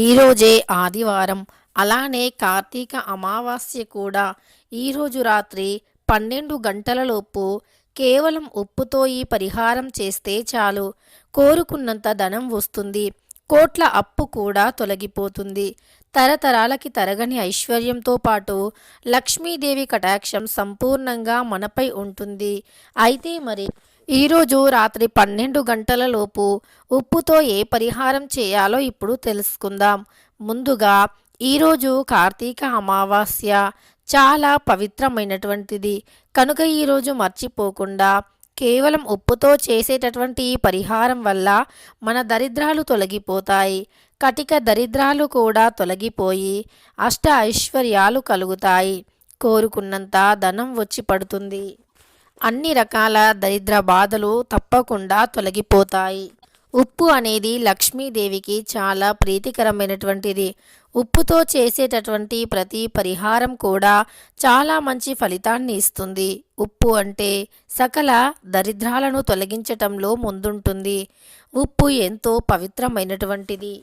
ఈరోజే ఆదివారం. అలానే కార్తీక అమావాస్య కూడా. ఈరోజు రాత్రి పన్నెండు గంటలలోపు కేవలం ఉప్పుతో ఈ పరిహారం చేస్తే చాలు. కోరుకున్నంత ధనం వస్తుంది. కోట్ల అప్పు కూడా తొలగిపోతుంది. తరతరాలకి తరగని ఐశ్వర్యంతో పాటు లక్ష్మీదేవి కటాక్షం సంపూర్ణంగా మనపై ఉంటుంది. అయితే మరి ఈరోజు రాత్రి పన్నెండు గంటలలోపు ఉప్పుతో ఏ పరిహారం చేయాలో ఇప్పుడు తెలుసుకుందాం. ముందుగా ఈరోజు కార్తీక అమావాస్య చాలా పవిత్రమైనటువంటిది. కనుక ఈరోజు మర్చిపోకుండా కేవలం ఉప్పుతో చేసేటటువంటి ఈ పరిహారం వల్ల మన దరిద్రాలు తొలగిపోతాయి. కటిక దరిద్రాలు కూడా తొలగిపోయి అష్ట ఐశ్వర్యాలు కలుగుతాయి. కోరుకున్నంత ధనం వచ్చి పడుతుంది. అన్ని రకాల దరిద్ర బాధలు తప్పకుండా తొలగిపోతాయి. ఉప్పు అనేది లక్ష్మీదేవికి చాలా ప్రీతికరమైనటువంటిది. ఉప్పుతో చేసేటటువంటి ప్రతి పరిహారం కూడా చాలా మంచి ఫలితాన్ని ఇస్తుంది. ఉప్పు అంటే సకల దరిద్రాలను తొలగించటంలో ముందుంటుంది. ఉప్పు ఎంతో పవిత్రమైనటువంటిది.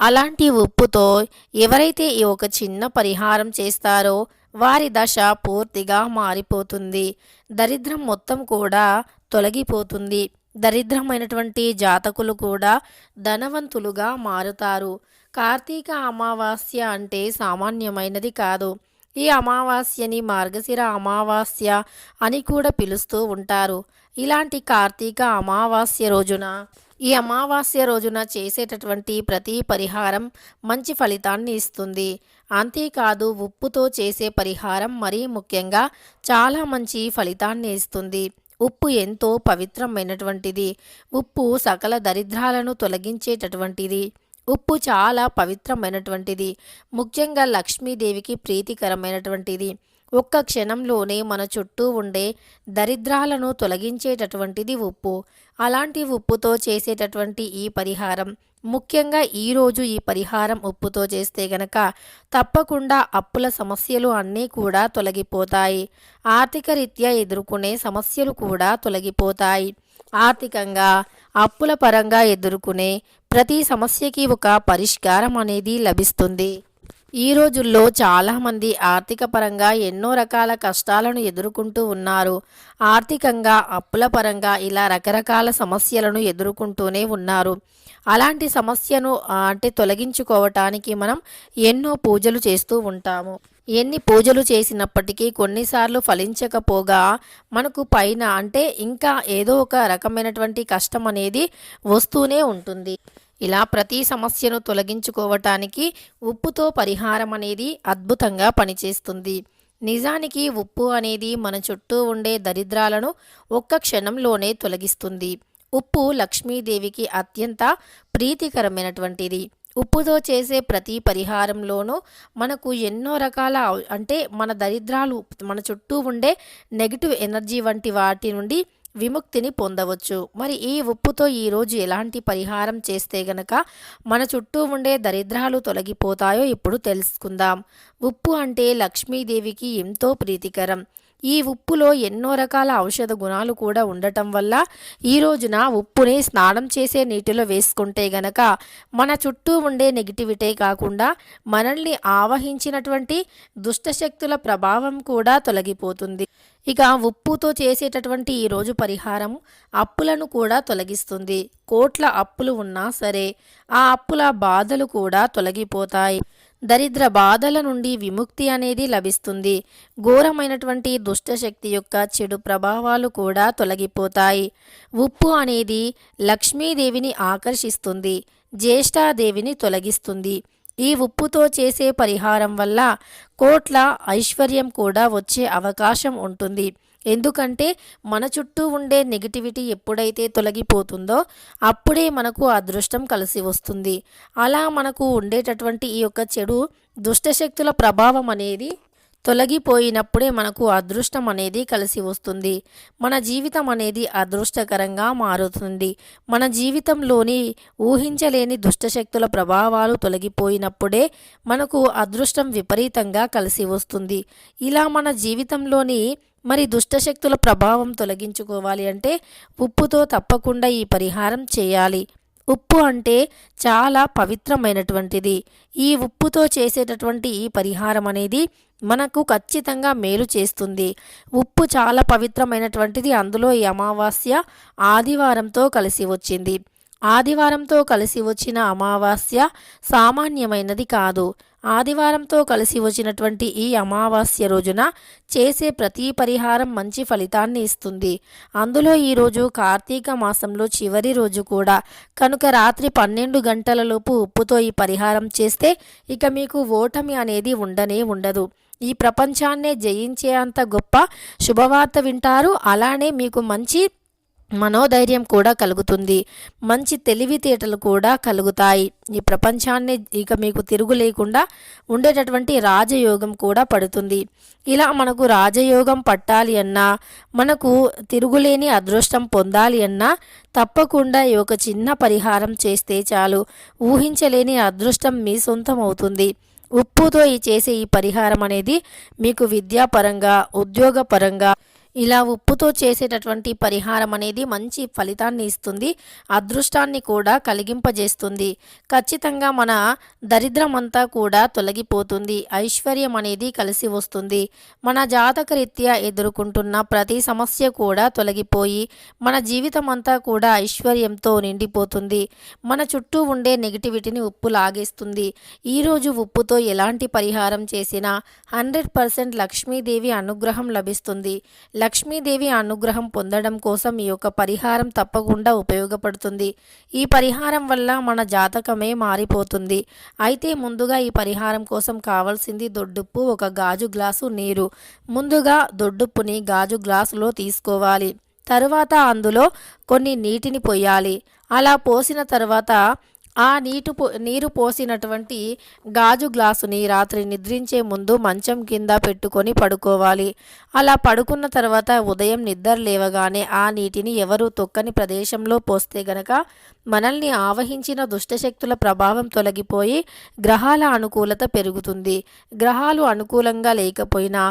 అలాంటి ఉప్పుతో ఎవరైతే ఈ ఒక చిన్న పరిహారం చేస్తారో వారి దశ పూర్తిగా మారిపోతుంది. దరిద్రం మొత్తం కూడా తొలగిపోతుంది. దరిద్రమైనటువంటి జాతకులు కూడా ధనవంతులుగా మారుతారు. కార్తీక అమావాస్య అంటే సామాన్యమైనది కాదు. ఈ అమావాస్యని మార్గశిర అమావాస్య అని కూడా పిలుస్తూ ఉంటారు. ఇలాంటి కార్తీక అమావాస్య రోజున ఈ అమావాస్య రోజున చేసేటటువంటి ప్రతి పరిహారం మంచి ఫలితాన్ని ఇస్తుంది. అంతేకాదు ఉప్పుతో చేసే పరిహారం మరీ ముఖ్యంగా చాలా మంచి ఫలితాన్ని ఇస్తుంది. ఉప్పు ఎంతో పవిత్రమైనటువంటిది. ఉప్పు సకల దరిద్రాలను తొలగించేటటువంటిది. ఉప్పు చాలా పవిత్రమైనటువంటిది. ముఖ్యంగా లక్ష్మీదేవికి ప్రీతికరమైనటువంటిది. ఒక్క క్షణంలోనే మన చుట్టూ ఉండే దరిద్రాలను తొలగించేటటువంటిది ఉప్పు. అలాంటి ఉప్పుతో చేసేటటువంటి ఈ పరిహారం ముఖ్యంగా ఈరోజు ఈ పరిహారం ఉప్పుతో చేస్తే గనక తప్పకుండా అప్పుల సమస్యలు అన్నీ కూడా తొలగిపోతాయి. ఆర్థిక రీత్యా ఎదుర్కొనే సమస్యలు కూడా తొలగిపోతాయి. ఆర్థికంగా అప్పుల పరంగా ఎదుర్కొనే ప్రతి సమస్యకి ఒక పరిష్కారం అనేది లభిస్తుంది. ఈ రోజుల్లో చాలామంది ఆర్థిక పరంగా ఎన్నో రకాల కష్టాలను ఎదుర్కొంటూ ఉన్నారు. ఆర్థికంగా అప్పుల పరంగా ఇలా రకరకాల సమస్యలను ఎదుర్కొంటూనే ఉన్నారు. అలాంటి సమస్యను అంటే తొలగించుకోవటానికి మనం ఎన్నో పూజలు చేస్తూ ఉంటాము. ఎన్ని పూజలు చేసినప్పటికీ కొన్నిసార్లు ఫలించకపోగా మనకు పైన అంటే ఇంకా ఏదో ఒక రకమైనటువంటి కష్టం అనేది వస్తూనే ఉంటుంది. ఇలా ప్రతి సమస్యను తొలగించుకోవటానికి ఉప్పుతో పరిహారం అనేది అద్భుతంగా పనిచేస్తుంది. నిజానికి ఉప్పు అనేది మన చుట్టూ ఉండే దరిద్రాలను ఒక్క క్షణంలోనే తొలగిస్తుంది. ఉప్పు లక్ష్మీదేవికి అత్యంత ప్రీతికరమైనటువంటిది. ఉప్పుతో చేసే ప్రతి పరిహారంలోనూ మనకు ఎన్నో రకాల అంటే మన దరిద్రాలు మన చుట్టూ ఉండే నెగిటివ్ ఎనర్జీ వంటి వాటి నుండి విముక్తిని పొందవచ్చు. మరి ఈ ఉప్పుతో ఈరోజు ఎలాంటి పరిహారం చేస్తే గనక మన చుట్టూ ఉండే దరిద్రాలు తొలగిపోతాయో ఇప్పుడు తెలుసుకుందాం. ఉప్పు అంటే లక్ష్మీదేవికి ఎంతో ప్రీతికరం. ఈ ఉప్పులో ఎన్నో రకాల ఔషధ గుణాలు కూడా ఉండటం వల్ల ఈ రోజున ఉప్పుని స్నానం చేసే నీటిలో వేసుకుంటే గనక మన చుట్టూ ఉండే నెగిటివిటీ కాకుండా మనల్ని ఆవహించినటువంటి దుష్టశక్తుల ప్రభావం కూడా తొలగిపోతుంది. ఇక ఉప్పుతో చేసేటటువంటి ఈ రోజు పరిహారం అప్పులను కూడా తొలగిస్తుంది. కోట్ల అప్పులు ఉన్నా సరే ఆ అప్పుల బాధలు కూడా తొలగిపోతాయి. దరిద్ర బాధల నుండి విముక్తి అనేది లభిస్తుంది. ఘోరమైనటువంటి దుష్టశక్తి యొక్క చెడు ప్రభావాలు కూడా తొలగిపోతాయి. ఉప్పు అనేది లక్ష్మీదేవిని ఆకర్షిస్తుంది. జ్యేష్ఠాదేవిని తొలగిస్తుంది. ఈ ఉప్పుతో చేసే పరిహారం వల్ల కోట్ల ఐశ్వర్యం కూడా వచ్చే అవకాశం ఉంటుంది. ఎందుకంటే మన చుట్టూ ఉండే నెగిటివిటీ ఎప్పుడైతే తొలగిపోతుందో అప్పుడే మనకు అదృష్టం కలిసి వస్తుంది. అలా మనకు ఉండేటటువంటి ఈ యొక్క చెడు దుష్టశక్తుల ప్రభావం అనేది తొలగిపోయినప్పుడే మనకు అదృష్టం అనేది కలిసి వస్తుంది. మన జీవితం అనేది అదృష్టకరంగా మారుతుంది. మన జీవితంలోని ఊహించలేని దుష్టశక్తుల ప్రభావాలు తొలగిపోయినప్పుడే మనకు అదృష్టం విపరీతంగా కలిసి వస్తుంది. ఇలా మన జీవితంలోని మరి దుష్టశక్తుల ప్రభావం తొలగించుకోవాలి అంటే ఉప్పుతో తప్పకుండా ఈ పరిహారం చేయాలి. ఉప్పు అంటే చాలా పవిత్రమైనటువంటిది. ఈ ఉప్పుతో చేసేటటువంటి ఈ పరిహారం అనేది మనకు ఖచ్చితంగా మేలు చేస్తుంది. ఉప్పు చాలా పవిత్రమైనటువంటిది. అందులో ఈ అమావాస్య ఆదివారంతో కలిసి వచ్చింది. ఆదివారంతో కలిసి వచ్చిన అమావాస్య సామాన్యమైనది కాదు. ఆదివారంతో కలిసి వచ్చినటువంటి ఈ అమావాస్య రోజున చేసే ప్రతి పరిహారం మంచి ఫలితాన్ని ఇస్తుంది. అందులో ఈరోజు కార్తీక మాసంలో చివరి రోజు కూడా. కనుక రాత్రి పన్నెండు గంటలలోపు ఉప్పుతో ఈ పరిహారం చేస్తే ఇక మీకు ఓటమి అనేది ఉండనే ఉండదు. ఈ ప్రపంచాన్నే జయించే అంత గొప్ప శుభవార్త వింటారు. అలానే మీకు మంచి మనోధైర్యం కూడా కలుగుతుంది. మంచి తెలివితేటలు కూడా కలుగుతాయి. ఈ ప్రపంచాన్ని ఇక మీకు తిరుగు లేకుండా ఉండేటటువంటి రాజయోగం కూడా పడుతుంది. ఇలా మనకు రాజయోగం పట్టాలి అన్నా మనకు తిరుగులేని అదృష్టం పొందాలి అన్నా తప్పకుండా ఈ ఒక చిన్న పరిహారం చేస్తే చాలు. ఊహించలేని అదృష్టం మీ సొంతం అవుతుంది. ఉప్పుతో ఈ చేసే ఈ పరిహారం అనేది మీకు విద్యాపరంగా ఉద్యోగపరంగా ఇలా ఉప్పుతో చేసేటటువంటి పరిహారం అనేది మంచి ఫలితాన్ని ఇస్తుంది అదృష్టాన్ని కూడా కలిగింపజేస్తుంది. ఖచ్చితంగా మన దరిద్రం అంతా కూడా తొలగిపోతుంది ఐశ్వర్యం అనేది కలిసి వస్తుంది. మన జాతకరీత్యా ఎదుర్కొంటున్న ప్రతి సమస్య కూడా తొలగిపోయి మన జీవితం అంతా కూడా ఐశ్వర్యంతో నిండిపోతుంది. మన చుట్టూ ఉండే నెగిటివిటీని ఉప్పు లాగేస్తుంది. ఈరోజు ఉప్పుతో ఎలాంటి పరిహారం చేసినా హండ్రెడ్ పర్సెంట్ లక్ష్మీదేవి అనుగ్రహం లభిస్తుంది. లక్ష్మీదేవి అనుగ్రహం పొందడం కోసం ఈ యొక్క పరిహారం తప్పకుండా ఉపయోగపడుతుంది. ఈ పరిహారం వల్ల మన జాతకమే మారిపోతుంది. అయితే ముందుగా ఈ పరిహారం కోసం కావాల్సింది దొడ్డుప్పు ఒక గాజు గ్లాసు నీరు. ముందుగా దొడ్డుప్పుని గాజు గ్లాసులో తీసుకోవాలి. తరువాత అందులో కొన్ని నీటిని పోయాలి. అలా పోసిన తర్వాత ఆ నీటు పో నీరు పోసినటువంటి గాజు గ్లాసుని రాత్రి నిద్రించే ముందు మంచం కింద పెట్టుకొని పడుకోవాలి. అలా పడుకున్న తర్వాత ఉదయం నిద్ర లేవగానే ఆ నీటిని ఎవరు తొక్కని ప్రదేశంలో పోస్తే గనక మనల్ని ఆవహించిన దుష్టశక్తుల ప్రభావం తొలగిపోయి గ్రహాల అనుకూలత పెరుగుతుంది. గ్రహాలు అనుకూలంగా లేకపోయినా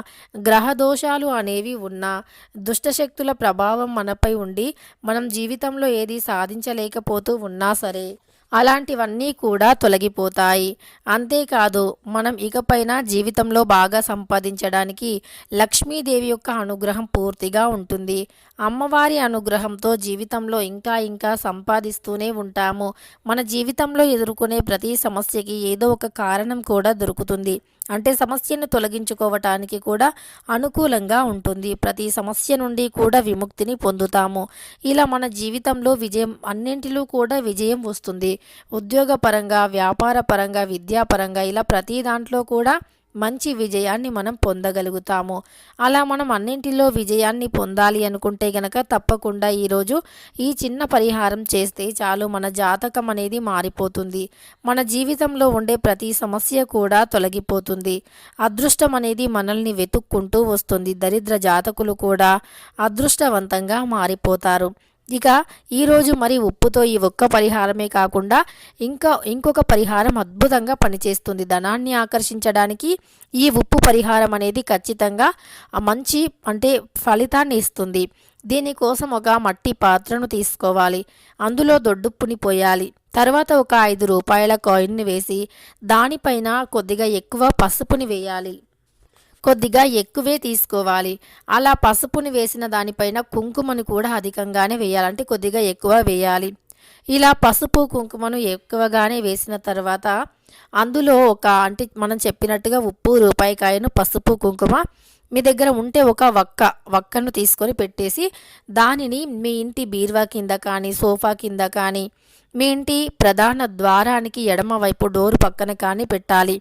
గ్రహ దోషాలు అనేవి ఉన్నా దుష్టశక్తుల ప్రభావం మనపై ఉండి మనం జీవితంలో ఏది సాధించలేకపోతూ ఉన్నా సరే. అలాంటివన్నీ కూడా తొలగిపోతాయి. అంతేకాదు మనం ఇకపైన జీవితంలో బాగా సంపాదించడానికి లక్ష్మీదేవి యొక్క అనుగ్రహం పూర్తిగా ఉంటుంది. అమ్మవారి అనుగ్రహంతో జీవితంలో ఇంకా ఇంకా సంపాదిస్తూనే ఉంటాము. మన జీవితంలో ఎదుర్కొనే ప్రతి సమస్యకి ఏదో ఒక కారణం కూడా దొరుకుతుంది. అంటే సమస్యను తొలగించుకోవటానికి కూడా అనుకూలంగా ఉంటుంది. ప్రతి సమస్య నుండి కూడా విముక్తిని పొందుతాము. ఇలా మన జీవితంలో విజయం అన్నింటిలో కూడా విజయం వస్తుంది. ఉద్యోగపరంగా వ్యాపార పరంగా విద్యాపరంగా ఇలా ప్రతి దాంట్లో కూడా మంచి విజయాన్ని మనం పొందగలుగుతాము. అలా మనం అన్నింటిలో విజయాన్ని పొందాలి అనుకుంటే గనక తప్పకుండా ఈరోజు ఈ చిన్న పరిహారం చేస్తే చాలు మన జాతకం అనేది మారిపోతుంది. మన జీవితంలో ఉండే ప్రతి సమస్య కూడా తొలగిపోతుంది. అదృష్టం అనేది మనల్ని వెతుక్కుంటూ వస్తుంది. దరిద్ర జాతకులు కూడా అదృష్టవంతంగా మారిపోతారు. ఇక ఈరోజు మరి ఉప్పుతో ఈ ఒక్క పరిహారమే కాకుండా ఇంకా ఇంకొక పరిహారం అద్భుతంగా పనిచేస్తుంది. ధనాన్ని ఆకర్షించడానికి ఈ ఉప్పు పరిహారం అనేది ఖచ్చితంగా మంచి అంటే ఫలితాన్ని ఇస్తుంది. దీనికోసం ఒక మట్టి పాత్రను తీసుకోవాలి. అందులో దొడ్డుప్పుని పోయాలి. తర్వాత ఒక ఐదు రూపాయల కాయిన్ని వేసి దానిపైన కొద్దిగా ఎక్కువ పసుపుని వేయాలి. కొద్దిగా ఎక్కువే తీసుకోవాలి. అలా పసుపుని వేసిన దానిపైన కుంకుమను కూడా అధికంగానే వేయాలంటే కొద్దిగా ఎక్కువ వేయాలి. ఇలా పసుపు కుంకుమను ఎక్కువగానే వేసిన తర్వాత అందులో ఒక అంటే మనం చెప్పినట్టుగా ఉప్పు రూపాయికాయను పసుపు కుంకుమ మీ దగ్గర ఉంటే ఒక వక్క వక్కను తీసుకొని పెట్టేసి దానిని మీ ఇంటి బీరువా కింద కానీ సోఫా కింద కానీ మీ ఇంటి ప్రధాన ద్వారానికి ఎడమ వైపు డోరు పక్కన కానీ పెట్టాలి.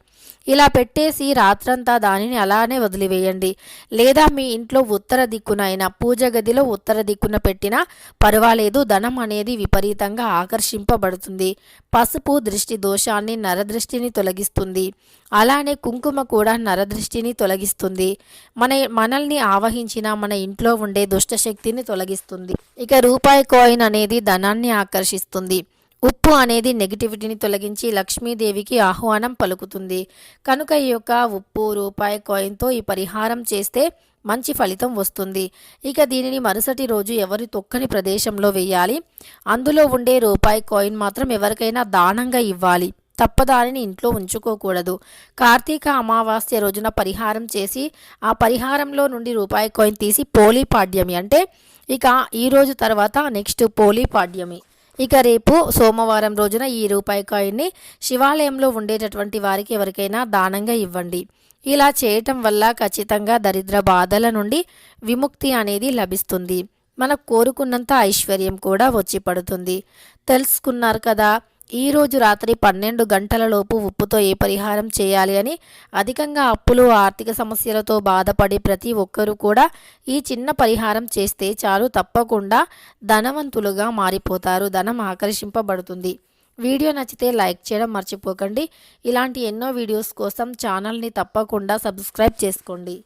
ఇలా పెట్టేసి రాత్రంతా దానిని అలానే వదిలివేయండి. లేదా మీ ఇంట్లో ఉత్తర దిక్కునైన పూజ గదిలో ఉత్తర దిక్కున పెట్టినా పర్వాలేదు ధనం అనేది విపరీతంగా ఆకర్షింపబడుతుంది. పసుపు దృష్టి దోషాన్ని నరదృష్టిని తొలగిస్తుంది. అలానే కుంకుమ కూడా నరదృష్టిని తొలగిస్తుంది. మన మనల్ని ఆవహించిన మన ఇంట్లో ఉండే దుష్టశక్తిని తొలగిస్తుంది. ఇక రూపాయి కాయిన్ అనేది ధనాన్ని ఆకర్షిస్తుంది. ఉప్పు అనేది నెగిటివిటీని తొలగించి లక్ష్మీదేవికి ఆహ్వానం పలుకుతుంది. కనుక ఈ యొక్క ఉప్పు రూపాయి కాయిన్తో ఈ పరిహారం చేస్తే మంచి ఫలితం వస్తుంది. ఇక దీనిని మరుసటి రోజు ఎవరి తొక్కని ప్రదేశంలో వేయాలి? అందులో ఉండే రూపాయి కాయిన్ మాత్రం ఎవరికైనా దానంగా ఇవ్వాలి. తప్పదానిని ఇంట్లో ఉంచుకోకూడదు. కార్తీక అమావాస్య రోజున పరిహారం చేసి ఆ పరిహారంలో నుండి రూపాయి కాయిన్ తీసి పోలీ పాడ్యమి అంటే ఇక ఈ రోజు తర్వాత నెక్స్ట్ పోలీ పాడ్యమి. ఇక రేపు సోమవారం రోజున ఈ రూపాయి కాయిన్ని శివాలయంలో ఉండేటటువంటి వారికి ఎవరికైనా దానంగా ఇవ్వండి. ఇలా చేయటం వల్ల ఖచ్చితంగా దరిద్ర బాధల నుండి విముక్తి అనేది లభిస్తుంది. మనకు కోరుకున్నంత ఐశ్వర్యం కూడా వచ్చి పడుతుంది. తెలుసుకున్నారు కదా? ఈరోజు రాత్రి పన్నెండు గంటలలోపు ఉప్పుతో ఏ పరిహారం చేయాలి అని అధికంగా అప్పులు ఆర్థిక సమస్యలతో బాధపడి ప్రతి ఒక్కరూ కూడా ఈ చిన్న పరిహారం చేస్తే చాలు తప్పకుండా ధనవంతులుగా మారిపోతారు ధనం ఆకర్షింపబడుతుంది. వీడియో నచ్చితే లైక్ చేయడం మర్చిపోకండి. ఇలాంటి ఎన్నో వీడియోస్ కోసం ఛానల్ని తప్పకుండా సబ్స్క్రైబ్ చేసుకోండి.